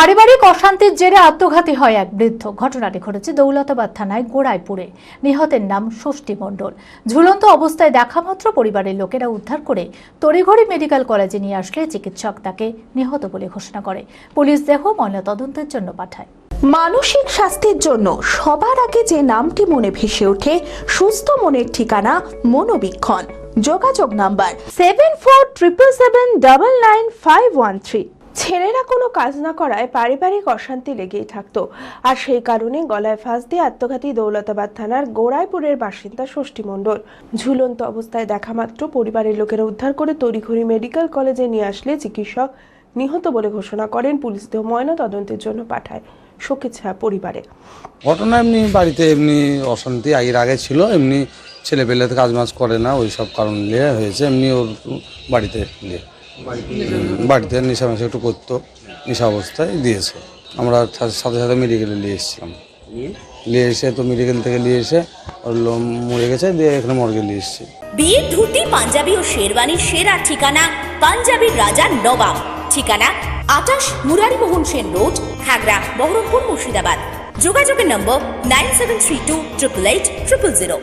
পারিবারিক অশান্তির জেরে আত্মঘাতী হয় এক বৃদ্ধ। ঘটনাটি ঘটেছে দৌলতাবাদ থানায় গোড়াইপুরে। নিহতের নাম ষষ্ঠী মণ্ডল। ঝুলন্ত অবস্থায় দেখা মাত্র পরিবারের লোকেরা উদ্ধার করে তড়িঘড়ি মেডিকেল কলেজে নিয়ে আসলে চিকিৎসক তাকে নিহত বলে ঘোষণা করে। পুলিশ দেহ ময়নাতদন্তের জন্য পাঠায়। মানসিক স্বাস্থ্যের জন্য সবার আগে যে নামটি মনে ভেসে ওঠে, সুস্থ মনের ঠিকানা মনোবীক্ষণ। যোগাযোগ number seven four triple seven double nine five one three ছেলেরা কোনো কাজ না করায় পারিবারিক অশান্তি লেগেই থাকতো। আর সেই কারণে গলায় ফাঁস দিয়ে আত্মঘাতী দৌলতাবাদ থানার গোড়াইপুরের বাসিন্দা ষষ্ঠী মণ্ডল ঝুলন্ত অবস্থায় দেখা মাত্র পরিবারের লোকেরা উদ্ধার করে তড়িঘড়ি মেডিকেল কলেজে নিয়ে আসলে চিকিৎসক নিহত বলে ঘোষণা করেন পুলিশ দেহ ময়না তদন্তের জন্য পাঠায় ছায়া পরিবারে। ঘটনা এমনি বাড়িতে এমনি অশান্তি, আগের আগে ছিল, এমনি ছেলে পেলে কাজ মাজ করে না ওই সব কারণ নিয়ে হয়েছে, এমনি ওর বাড়িতে নিয়ে। বাড়িতে নেশা মেশা একটু করতো নেশা অবস্থায় দিয়েছে। আমরা সাথে সাথে মেডিকেলে নিয়ে এসেছিলাম। নিয়ে? এসে তো মেডিকেল থেকে নিয়ে এসে ওর মরে গেছে দিয়ে এখানে মর্গে নিয়ে এসেছি। বিয়ে ধুতি পাঞ্জাবি ও শেরওয়ানির সেরা ঠিকানা পাঞ্জাবির রাজা নবাব। ঠিকানা আটাশ মুরারিমোহন সেন রোড খাগড়া বহরমপুর মুর্শিদাবাদ। যোগাযোগের নম্বর nine seven three two triple eight triple zero.